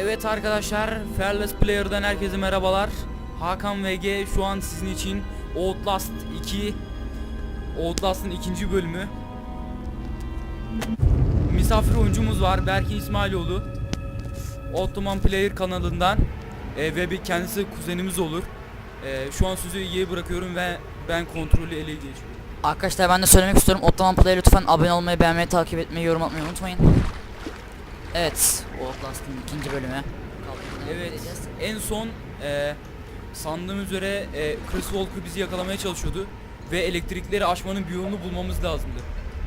Evet arkadaşlar, Fearless Player'dan herkese merhabalar. Hakan VG şu an sizin için Outlast 2 Outlast'ın ikinci bölümü. Misafir oyuncumuz var Berkin İsmailoğlu. Ottoman Player kanalından e, ve bir kendisi kuzenimiz olur. E, şu an sözü Ege'ye bırakıyorum ve ben kontrolü ele geçiyorum. Arkadaşlar ben de söylemek istiyorum. Ottoman Play'e lütfen abone olmayı, beğenmeyi, takip etmeyi, yorum atmayı unutmayın. Evet, Outlast'ın ikinci bölümü. Evet, en son e, sandığım üzere e, Chris Walker bizi yakalamaya çalışıyordu ve elektrikleri aşmanın bir yolunu bulmamız lazımdı.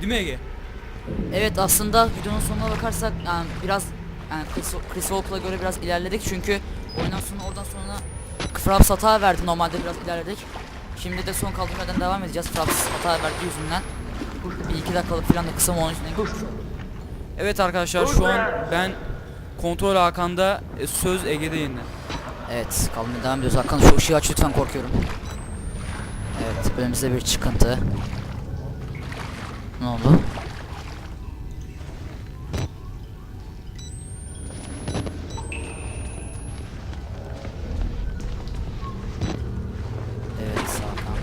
Değil mi Ege? Evet aslında videonun sonuna bakarsak yani biraz yani Chris, Chris Walker'a göre biraz ilerledik çünkü oyundan sonra oradan sonra Fraps hata verdi normalde biraz ilerledik. Şimdi de son kaldığımız yerden devam edeceğiz Fraps hata verdi yüzünden. Bir iki dakikalık falan da kısa mı onun için. Evet arkadaşlar şu an ben kontrol Hakan'da e, söz Ege'de yeniden. Evet kalmaya devam ediyoruz. Hakan şu ışığı aç lütfen korkuyorum. Evet önümüzde bir çıkıntı. Ne oldu? Evet Hakan.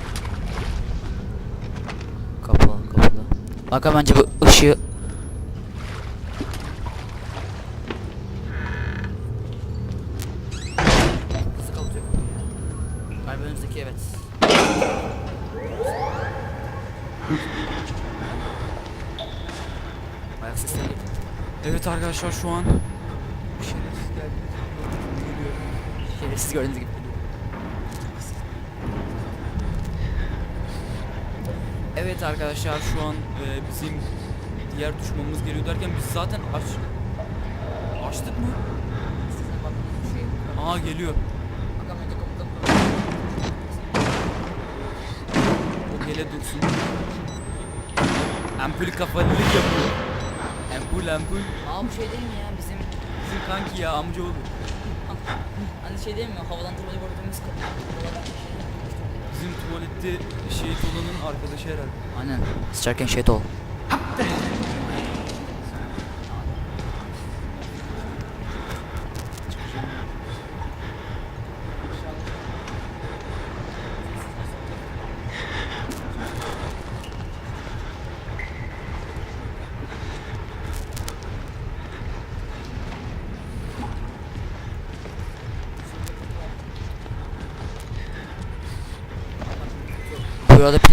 Kapalı kapalı. Hakan bence bu ışığı Ayak sesleri. Evet arkadaşlar şu an şerefsiz geldi. Geliyor. Şerefsiz gördüğünüz gibi. Evet arkadaşlar şu an e, bizim diğer düşmanımız geliyor derken biz zaten aç açtık mı? Aa geliyor. O gele dursun. Ampul kafalılık yapıyor. Ampul ampul. Aa bu şey değil mi ya bizim Bizim kanki ya amcaoğlu. hani şey değil mi havalandırmayı gördüğümüz kapı. Bizim tuvalette şehit olanın arkadaşı herhalde. Aynen. Sıçarken şey ol.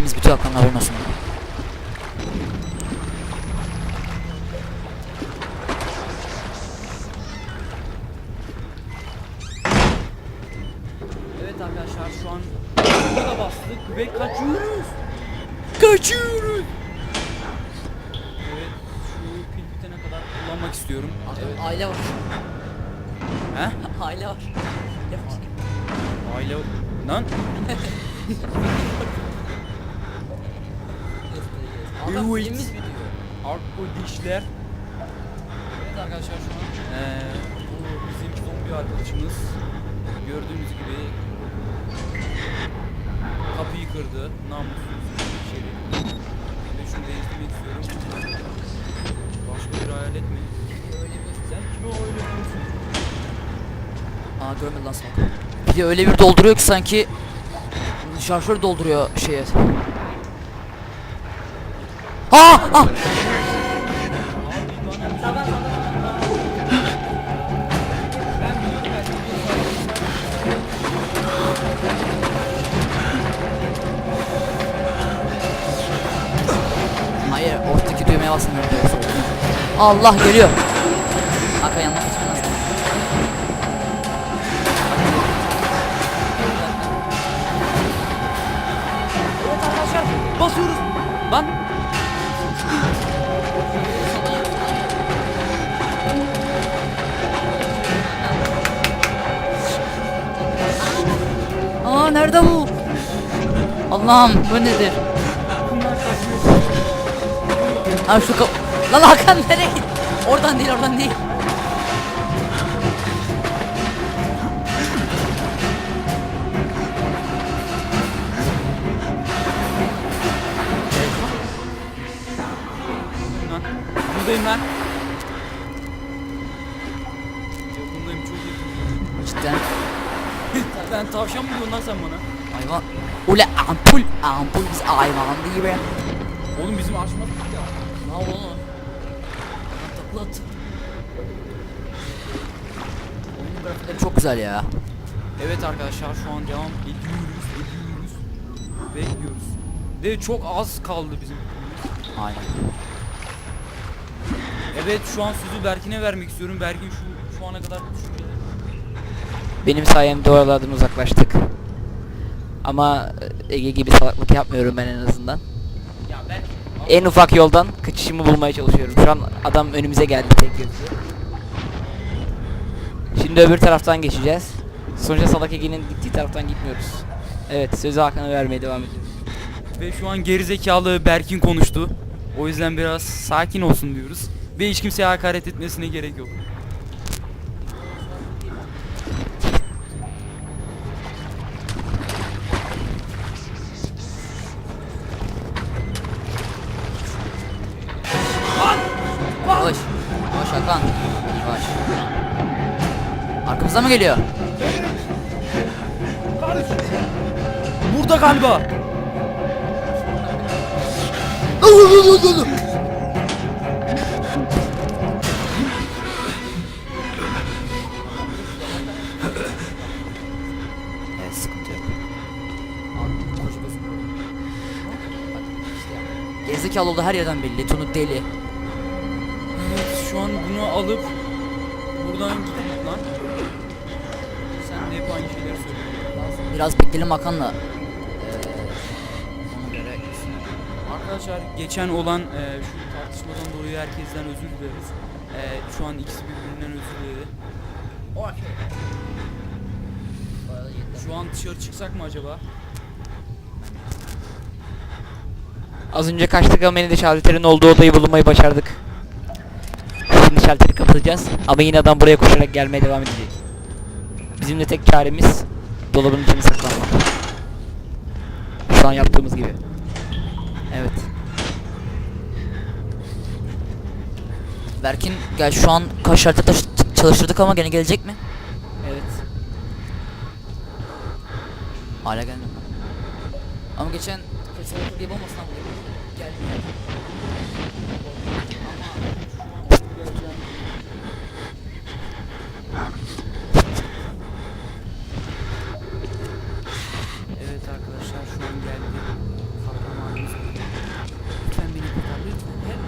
Pilimiz bitiyor Hakan'ın haberin olsun. Evet arkadaşlar şu an burada bastık ve kaçıyoruz. Kaçıyoruz. Evet şu pil bitene kadar kullanmak istiyorum. Evet. Aile var. He? Aile var. Aile lan Hakan Evet. pilimiz bitiyor. Arko dişler. Evet arkadaşlar şu an eee bu bizim zombi arkadaşımız gördüğünüz gibi kapıyı kırdı. Namussuz içeri. Ve şunu değiştirmek istiyorum. Başka bir hayalet mi? Sen kime öyle diyorsun? Aa görmedi lan salak. Bir de öyle bir dolduruyor ki sanki şarjör dolduruyor şeye. Aa! Hayır, ortadaki düğmeye basmıyorum. Allah geliyor. Hakan yanına nerede bu? Allah'ım bu nedir? Ha şu kap... Lan Hakan nereye git? Oradan değil oradan değil. Buradayım ben. Yakındayım çok gerçekten. Ben tavşan mı diyorsun lan sen bana? Hayvan. Ule ampul. Ampul biz hayvan değil be. Oğlum bizim açmak ya. Ne oldu oğlum? Takla at. Grafikleri çok güzel ya. Evet arkadaşlar şu an devam ediyoruz, ediyoruz ve ediyoruz. De çok az kaldı bizim. Aynen. Evet şu an sözü Berkin'e vermek istiyorum. Berkin şu şu ana kadar düşünceli. Benim sayemde oralardan uzaklaştık. Ama e, Ege gibi salaklık yapmıyorum ben en azından. Ya Berkin. En ufak yoldan kaçışımı bulmaya çalışıyorum. Şu an adam önümüze geldi tek gözü. Şimdi öbür taraftan geçeceğiz. Sonuçta Salak Ege'nin gittiği taraftan gitmiyoruz. Evet sözü Hakan'a vermeye devam ediyoruz. Ve şu an gerizekalı Berkin konuştu. O yüzden biraz sakin olsun diyoruz. Ve hiç kimseye hakaret etmesine gerek yok. Arkamızdan mı geliyor? Burada galiba. Evet sıkıntı yok. Gerizekalı oldu her yerden belli. Tunu deli. Evet şu an bunu alıp buradan gitmek lan. Ee, ona göre Arkadaşlar geçen olan e, şu tartışmadan dolayı herkesten özür dileriz. E, şu an ikisi birbirinden özür diledi. Şu an dışarı çıksak mı acaba? Az önce kaçtık ama yine de şalterin olduğu odayı bulmayı başardık. Şimdi şalteri kapatacağız ama yine adam buraya koşarak gelmeye devam edecek. Bizim de tek çaremiz dolabın içine saklanmak. Şu an yaptığımız gibi. Evet. Berkin gel şu an kaç harita taş- çalıştırdık ama gene gelecek mi? Evet. Hala gelmiyor. Ama geçen kesinlikle gibi olmasın ama gelmiyor. Evet arkadaşlar şu an geldi. Kahramanımız. Lütfen beni kurtar lütfen. Hep.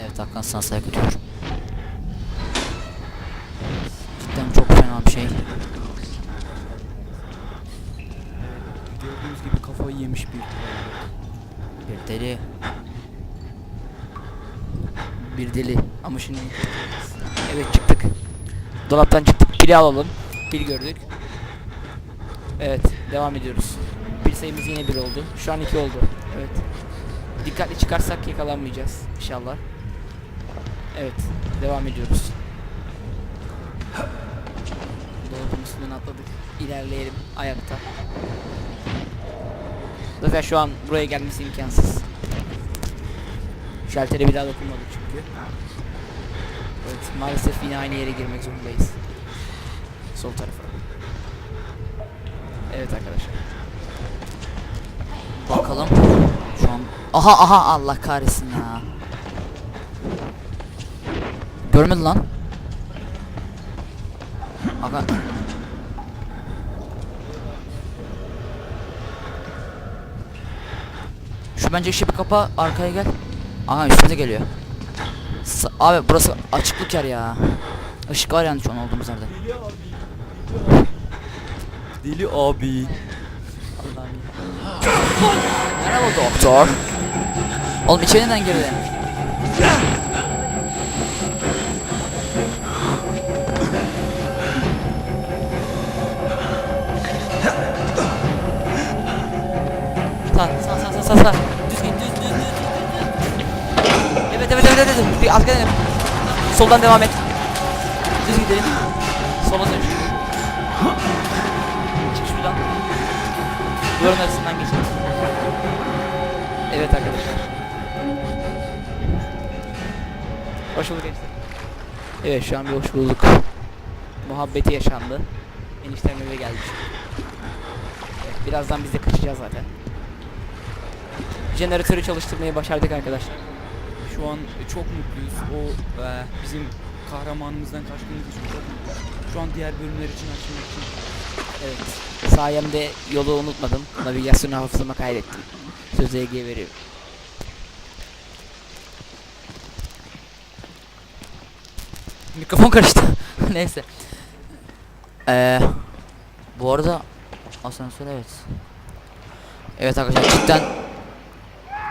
Evet Hakan sana saygı duyuyorum. Cidden çok fena bir şey. Gördüğünüz gibi kafayı yemiş bir. Bir deli. Bir deli. Ama şimdi Evet çıktık. Dolaptan çıktık. Pili alalım. Pil gördük. Evet devam ediyoruz. Bir sayımız yine bir oldu. Şu an iki oldu. Evet. Dikkatli çıkarsak yakalanmayacağız inşallah. Evet devam ediyoruz. Dolabın üstünden atladık. İlerleyelim ayakta. Zaten şu an buraya gelmesi imkansız. Şaltere bir daha dokunmadık çünkü. Evet maalesef yine aynı yere girmek zorundayız. Sol tarafa. Evet arkadaşlar. Bakalım. Şu an. Aha aha Allah kahretsin ya. Görmedi lan. Hakan. Şu bence işi bir kapa arkaya gel. Aha üstümüze geliyor. S- abi burası açıklık yer ya. Işık var yani şu an olduğumuz yerde. Deli abi. Merhaba doktor. Oğlum içeri neden girdi? Sağ sağ sağ sağ sağ Bir arkadan. Soldan devam et. Düz gidelim. Sola dön. Çık şuradan. Duvarın arasından geçelim. Evet arkadaşlar. Hoş bulduk gençler. Evet şu an bir hoş bulduk. Muhabbeti yaşandı. Eniştem eve geldi. Evet, birazdan biz de kaçacağız zaten. Jeneratörü çalıştırmayı başardık arkadaşlar. Şu an çok mutluyuz. O e, bizim kahramanımızdan kaçtığımız için çok mutluyuz. Şu an diğer bölümler için açılmak için. Evet. Sayemde yolu unutmadım. Navigasyonu hafızama kaydettim. Sözü Ege'ye veriyorum. Mikrofon karıştı. Neyse. Ee, bu arada asansör evet. Evet arkadaşlar cidden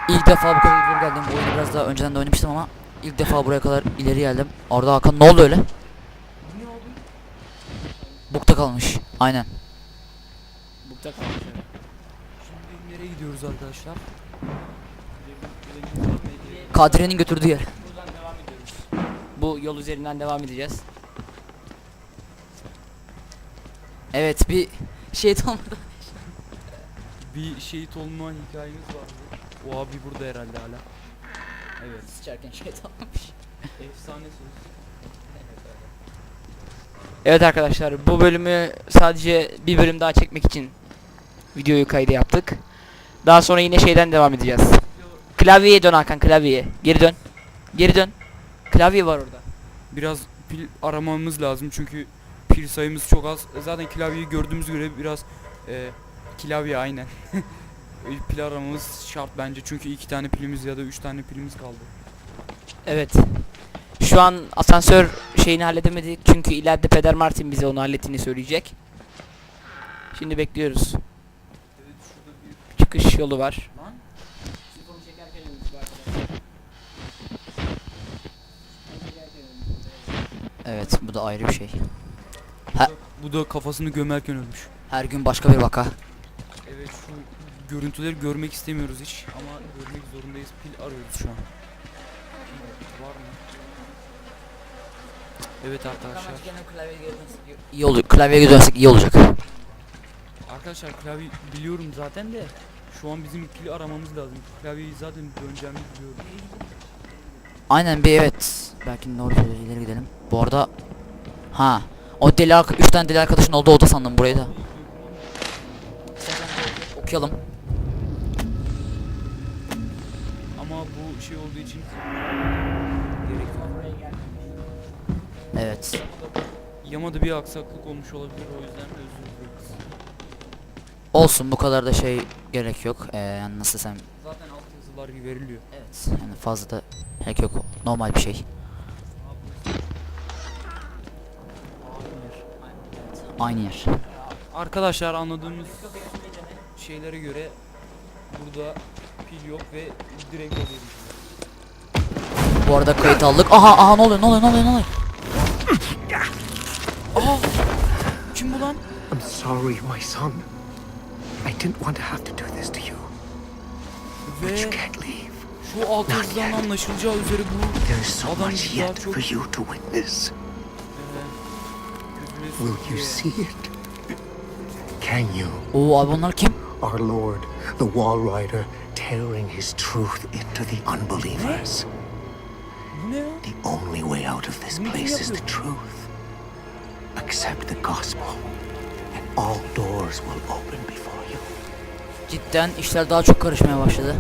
ilk defa bu kadar ileri geldim. Bu oyunu biraz daha önceden de oynamıştım ama ilk defa buraya kadar ileri geldim. Orada Hakan ne oldu öyle? Bukta kalmış. Aynen. Bukta kalmış. Şimdi nereye gidiyoruz arkadaşlar? Kadriye'nin götürdüğü yer. Buradan devam ediyoruz. Bu yol üzerinden devam edeceğiz. Evet bir şey olmadı. Bir şehit olma hikayemiz vardı. O abi burada herhalde hala. Evet. Sıçarken şey olmamış. Efsane söz. Evet arkadaşlar bu bölümü sadece bir bölüm daha çekmek için videoyu kaydı yaptık. Daha sonra yine şeyden devam edeceğiz. Klavyeye dön Hakan klavyeye. Geri dön. Geri dön. Klavye var orada. Biraz pil aramamız lazım çünkü pil sayımız çok az. Zaten klavyeyi gördüğümüz göre biraz e, klavye aynen. pil aramamız şart bence çünkü iki tane pilimiz ya da üç tane pilimiz kaldı. Evet. Şu an asansör şeyini halledemedik çünkü ileride Peder Martin bize onu hallettiğini söyleyecek. Şimdi bekliyoruz. Evet şurada bir Çıkış yolu var. lan. Evet bu da ayrı bir şey. Bu da kafasını gömerken ölmüş. Her gün başka bir vaka. Evet şu görüntüleri görmek istemiyoruz hiç ama görmek zorundayız. Pil arıyoruz şu an. Pil var mı? Evet arkadaşlar. İyi olur. Klavyeye dönsek iyi olacak. Arkadaşlar klavye biliyorum zaten de şu an bizim pil aramamız lazım. Klavyeyi zaten döneceğimi biliyorum. Aynen bir evet. Belki doğru söylüyor. ileri gidelim. Bu arada ha o deli arka, üç tane deli arkadaşın olduğu oda sandım burayı da. Okuyalım. Bu şey olduğu için gerek yok. Evet. Yamada bir aksaklık olmuş olabilir o yüzden özür dileriz. Olsun bu kadar da şey gerek yok. Ee, yani nasıl desem. Zaten alt yazılar gibi veriliyor. Evet. Yani fazla da gerek yok. Normal bir şey. Aynı yer. Arkadaşlar anladığımız şeylere göre burada pil yok ve direkt alıyoruz. Bu arada kayıt aldık. Aha aha ne oluyor ne oluyor ne oluyor ne oluyor? Aa! Kim bu lan? I'm sorry, my son. I didn't want to have to do this to you, but Ve you can't leave. şu alt yazıdan anlaşılacağı üzere bu There is so Adam much daha yet çok for you to witness. gözüne Will you see it? Can you? Oo abi onlar kim? Our Lord, the Wall Rider, tearing his truth into the unbelievers. The only way out of this place is the truth. Accept the gospel, and all doors will open before you. Cidden işler daha çok karışmaya başladı.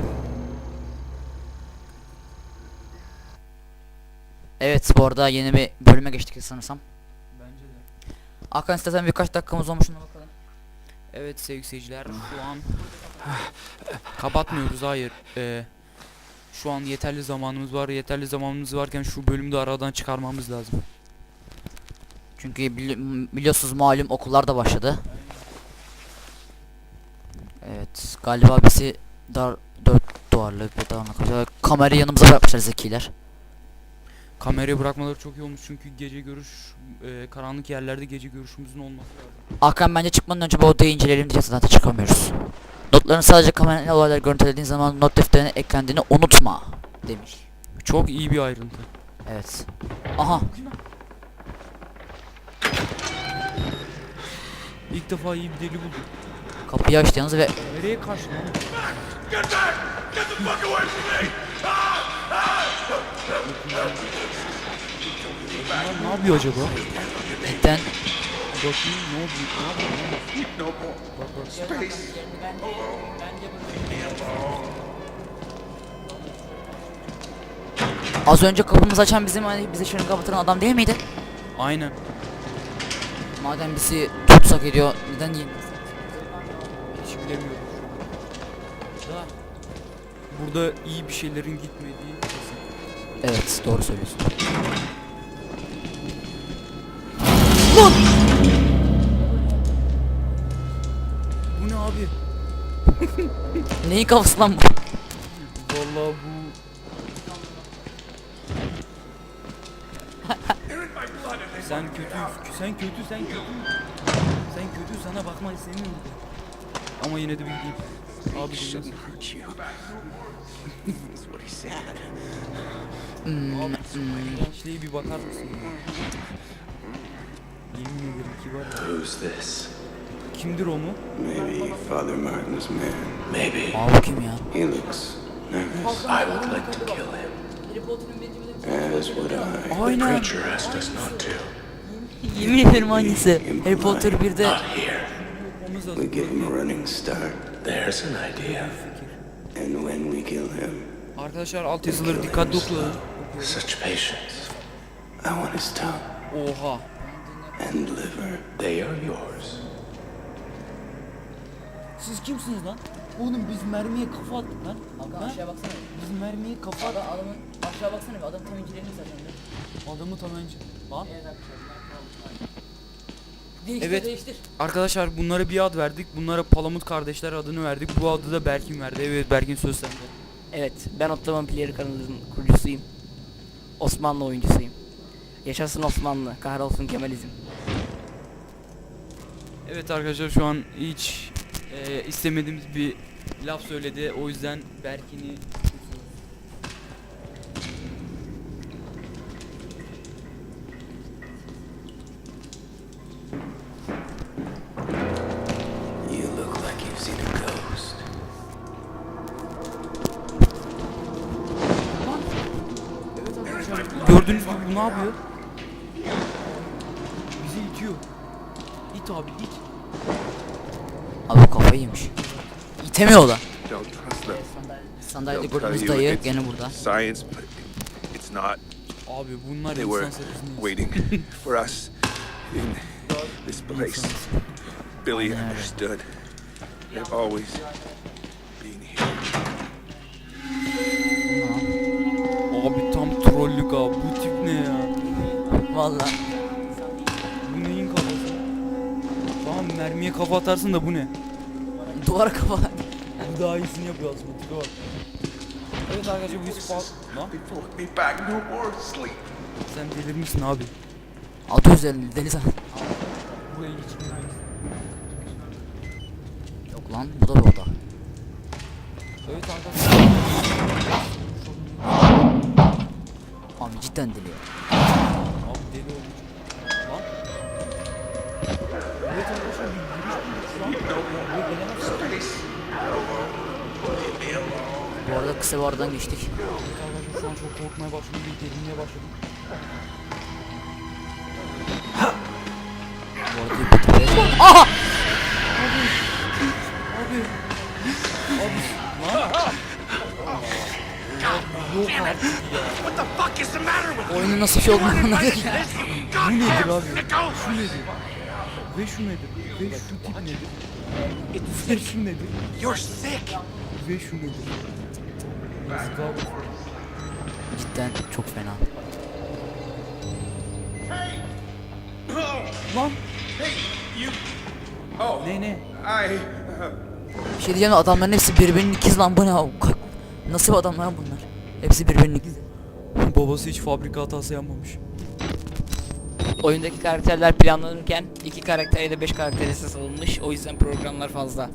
Evet bu arada yeni bir bölüme geçtik sanırsam. Bence de. Hakan istersen birkaç dakikamız olmuş ona bakalım. Evet sevgili seyirciler şu an kapatmıyoruz hayır. Ee, şu an yeterli zamanımız var. Yeterli zamanımız varken şu bölümü de aradan çıkarmamız lazım. Çünkü bili- biliyorsunuz malum okullar da başladı. Evet galiba bizi dar dört duvarlı bir dağınık. Kamerayı yanımıza bırakmışlar zekiler. Kamerayı bırakmaları çok iyi olmuş çünkü gece görüş e, karanlık yerlerde gece görüşümüzün olması lazım. Hakan bence çıkmadan önce bu odayı inceleyelim diyeceğiz zaten çıkamıyoruz. Notların sadece kamerayla olayları görüntülediğin zaman not defterine eklendiğini unutma demiş. Çok iyi bir ayrıntı. Evet. Aha İlk defa iyi bir deli buldum. kapıyı açtı yalnız ve Nereye kaçtı lan? Bunlar ne yapıyor acaba? Cidden Bakayım ne oluyor? Ne yapıyor? Bak bak. az önce kapımızı açan bizim hani bize şırınga kapatan adam değil miydi? Aynen. Madem bizi tutsak ediyor neden yiyin? Hiç bilemiyorum. Da burada iyi bir şeylerin gitmediği. Evet doğru söylüyorsun. Bu ne abi? Neyin kafası lan bu? Vallahi bu Sen kötü, sen kötü, sen kötü. Sen kötü, sana bakmayı sevmiyorum. Ama yine de bildiğim. Abi bu said. Hmm, hmm. Gençliğe bir bakar mısın? Yemin ederim ki var ya. Who's this? Kimdir o mu? Maybe Father Martin's man. Maybe. Aa bu kim ya? He looks nervous. I would like to kill him. As would I. The Aynen. preacher asked us not to. Yemin ederim hangisi? Harry Potter 1'de Not here. Yapmamız We give him a running start. There's an idea. And when we kill him, Arkadaşlar alt yazıları dikkatli okuyun. Such patience. I want his tongue Oha. and liver. They are yours. Siz kimsiniz lan? Oğlum biz mermiye kafa attık lan. Hakan aşağı baksana. Biz mermiye kafa attık. adamın aşağı baksana bir adam tam incelerini zaten. Adamı tabanca. Lan. Değiştir Evet. değiştir. Arkadaşlar bunlara bir ad verdik. Bunlara Palamut kardeşler adını verdik. Bu adı da Berkin verdi. Evet Berkin söz sende. Evet, ben Ottoman Player kanalının kurucusuyum. Osmanlı oyuncusuyum. Yaşasın Osmanlı, kahrolsun Kemalizm. Evet arkadaşlar şu an hiç e, istemediğimiz bir laf söyledi. O yüzden Berkin'i Gördüğünüz gibi bu ne yapıyor? Bizi itiyor. İt abi it. Abi kafayı yemiş. İtemiyor o da. Sandalyede gördüğümüz dayı it's gene burada. Science, but it's not. Abi bunlar They insan were sakızını waiting for us in this place. Billy understood. They've always Valla. Bu neyin kafası? Tamam mermiye kafa atarsın da bu ne? Duvara kafa. Bu daha iyisini yapıyor aslında tipe bak. Evet arkadaşlar bu. Lan no more sleep. sen delirmişsin abi. Adı üzerinde deli sen. Buraya girmeyiz. Yok lan bu da bir oda. Evet arkadaşlar. Abi cidden deli ya. Deli olmuş. Lan. Evet arkadaşlar bir giriş bulmuş şu an. Buraya gelemezsin. Bu arada kısa bir aradan geçtik. Arkadaşlar şu an çok korkmaya başladım. Bir gerilmeye başladım. Bu arada bir. Aha! Yok artık ya. What the fuck is the matter with Oyunun nasıl şey olduğunu anladık ya. Bu nedir abi? Şu nedir? Ve şu nedir? Ve şu tip nedir? Ve şu nedir? You're sick. Ve şu nedir? Cidden çok fena. Lan. You. Oh, Ne ne? I. Bir şey diyeceğim adamların hepsi birbirinin ikiz lan bu ne? Nasıl adamlar bunlar? Hepsi birbirinin ikizi. Babası hiç fabrika hatası yapmamış. Oyundaki karakterler planlanırken iki karakter ya da beş karakter esas alınmış. O yüzden programlar fazla.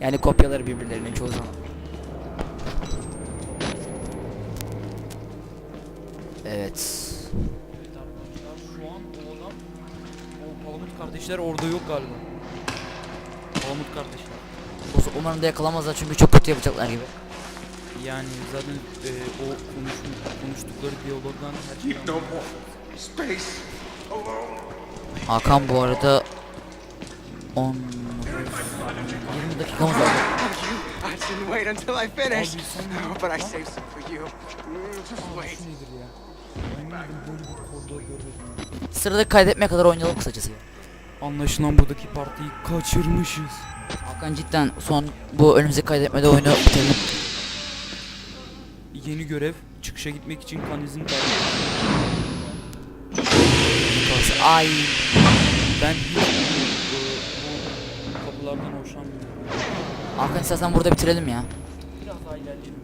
Yani kopyaları birbirlerinin çoğu zaman. Evet. Evet arkadaşlar şu an o adam o Palamut kardeşler orada yok galiba. Palamut kardeşler. O- Umarım da yakalamazlar çünkü çok kötü yapacaklar gibi. Yani zaten e, o konuşma, konuştukları diyalogdan her şey No more. space alone. Hakan bu arada 10 20 dakikamız var. I didn't wait until I finished, but I saved some for you. Mm, Just wait. Sırada kaydetmeye kadar oynayalım kısacası. Anlaşılan buradaki partiyi kaçırmışız. Hakan cidden son bu önümüzdeki kaydetmede oyunu bitirelim. Yeni görev çıkışa gitmek için kan izin kaybı. Ay Ben hiç bu kapılardan hoşlanmıyorum. Hakan istersen burada bitirelim ya. Biraz daha ilerleyelim.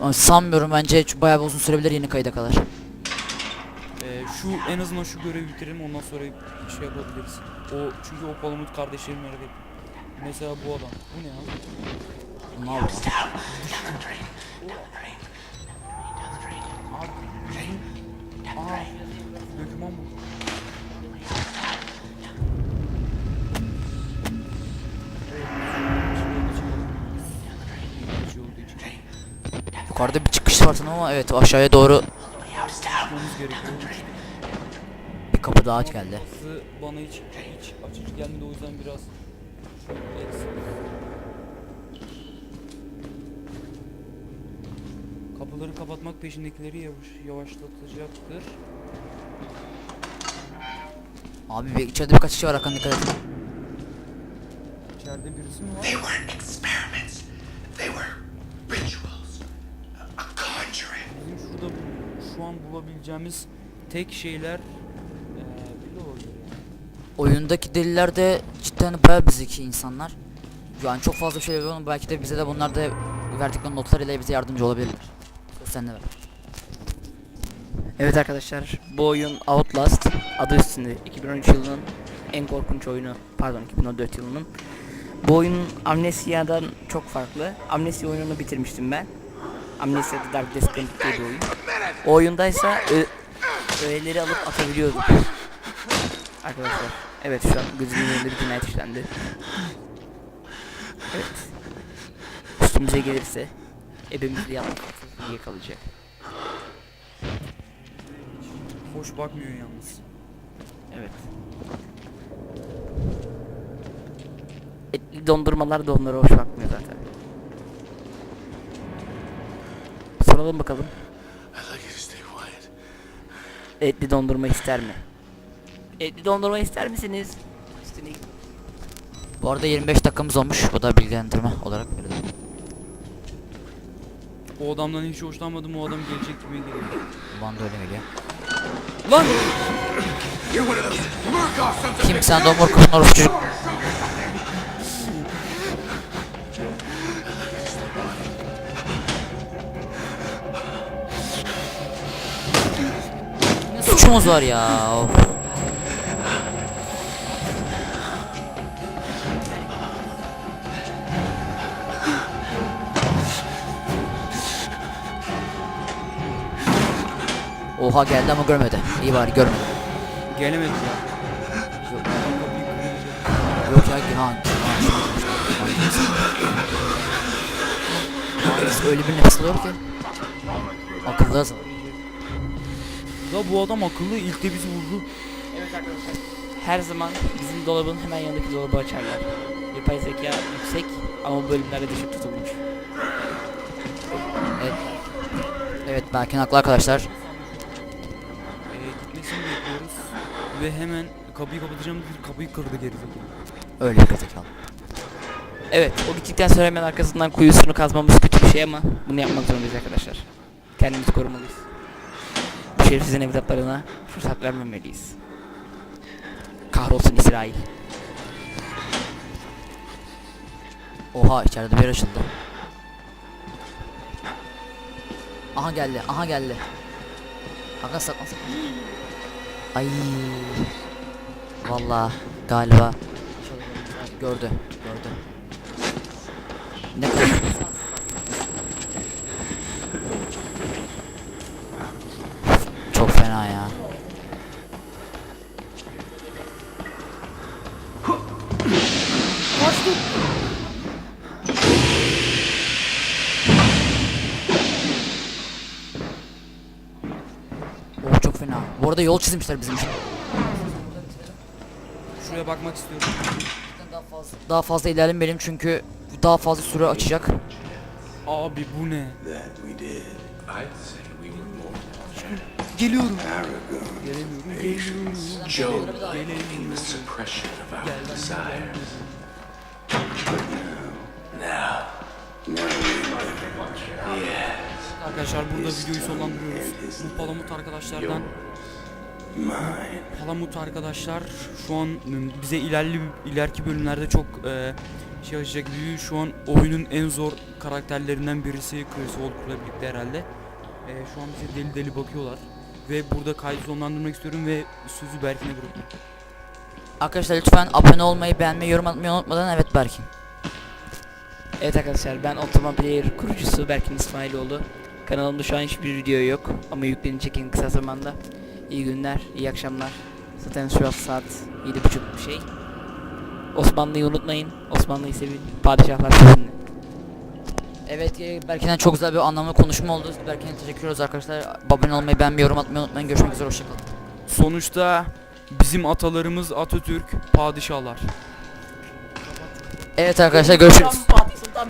Ama Sanmıyorum bence bayağı bir uzun sürebilir yeni kayda kadar. Ee, şu en azından şu görevi bitirelim ondan sonra şey yapabiliriz. O çünkü o palamut kardeşlerim merak ettim. Mesela bu adam. Bu ne ya? Ne yapalım? Döküman bu. Yukarıda bir çıkış var ama evet aşağıya doğru bir kapı daha geldi. Kapısı bana hiç hiç açıcı gelmedi o yüzden biraz eksik. Kapıları kapatmak peşindekileri yavaş, yavaşlatacaktır. Abi bir, içeride birkaç kişi var Hakan dikkat et. İçeride birisi mi var? They weren't experiments. They were rituals. A conjuring. Bizim şurada şu an bulabileceğimiz tek şeyler yani. Oyundaki deliller de cidden bayağı biziki insanlar. Yani çok fazla şey veriyor ama belki de bize de bunlar da verdikleri notlar ile bize yardımcı olabilirler. Sende ver. Evet arkadaşlar bu oyun Outlast adı üstünde 2013 yılının en korkunç oyunu pardon 2014 yılının. Bu oyun Amnesia'dan çok farklı. Amnesia oyununu bitirmiştim ben. Amnesia The Dark Descent diye bir oyun. O oyundaysa öğeleri alıp atabiliyorduk. Arkadaşlar evet şu an gözümün önünde bir cinayet işlendi. Evet. Üstümüze gelirse ebemizi yapmak diye kalacak. Hoş bakmıyor yalnız. Evet. Etli dondurmalar da onlara hoş bakmıyor zaten. Soralım bakalım. Etli dondurma ister mi? Etli dondurma ister misiniz? Bu arada 25 dakikamız olmuş. Bu da bilgilendirme olarak verelim. O adamdan hiç hoşlanmadım. O adam gelecek gibi geliyor. Bana da öyle geliyor. Lan! Kim sen de omur kızın orası çocuk. Suçumuz var ya. Of. Oha geldi ama görmedi. İyi bari görmedi. Gelemedi ya. Yok. Ya ha. Öyle bir nefes alıyor ki. Akıllı adam. Ya bu adam akıllı ilk de bizi vurdu. her zaman bizim dolabın hemen yanındaki dolabı açarlar. Yapay zeka yüksek ama bu bölümlerde düşük tutulmuş. Evet. Evet Berkin haklı arkadaşlar. Ve hemen kapıyı kapatacağım dedi. Kapıyı kırdı gerizekalı. Öyle bir gerizekalı. Evet, o gittikten sonra hemen arkasından kuyusunu kazmamız kötü bir şey ama bunu yapmak zorundayız arkadaşlar. Kendimizi korumalıyız. Bu şerefsizin evlatlarına fırsat vermemeliyiz. Kahrolsun İsrail. Oha içeride bir yer açıldı. Aha geldi, aha geldi. Hakan saklan saklan. Ay. Vallahi galiba gördü, gördü. Ne kadar Çok fena ya. Arada yol çizmişler bizim için. Şuraya bakmak istiyorum. Daha fazla, daha fazla ilerlemeyelim çünkü daha fazla süre açacak. Abi bu ne? Geliyorum. arrogant, patience, Job in the suppression of our desires. But now, now, now we Yes, Arkadaşlar burada videoyu sonlandırıyoruz. Bu Palamut arkadaşlardan. Palamut arkadaşlar şu an bize ilerli ileriki bölümlerde çok e, şey açacak büyü şu an oyunun en zor karakterlerinden birisi Chris Walker'la birlikte herhalde. E, şu an bize deli deli bakıyorlar ve burada kaydı sonlandırmak istiyorum ve sözü Berkin'e bırakıyorum. Arkadaşlar lütfen abone olmayı, beğenmeyi, yorum atmayı unutmadan evet Berkin. Evet arkadaşlar ben Ottoman Player kurucusu Berkin İsmailoğlu. Kanalımda şu an hiçbir video yok ama yüklenecek en kısa zamanda. İyi günler, iyi akşamlar. Zaten şu an saat 7.30 bir şey. Osmanlı'yı unutmayın. Osmanlı'yı sevin. Padişahlar sizinle. Evet e, çok güzel bir anlamlı konuşma oldu. Berkin'e teşekkür ediyoruz arkadaşlar. Abone olmayı, beğenmeyi, yorum atmayı unutmayın. Görüşmek üzere, hoşçakalın. Sonuçta bizim atalarımız Atatürk padişahlar. Evet arkadaşlar görüşürüz.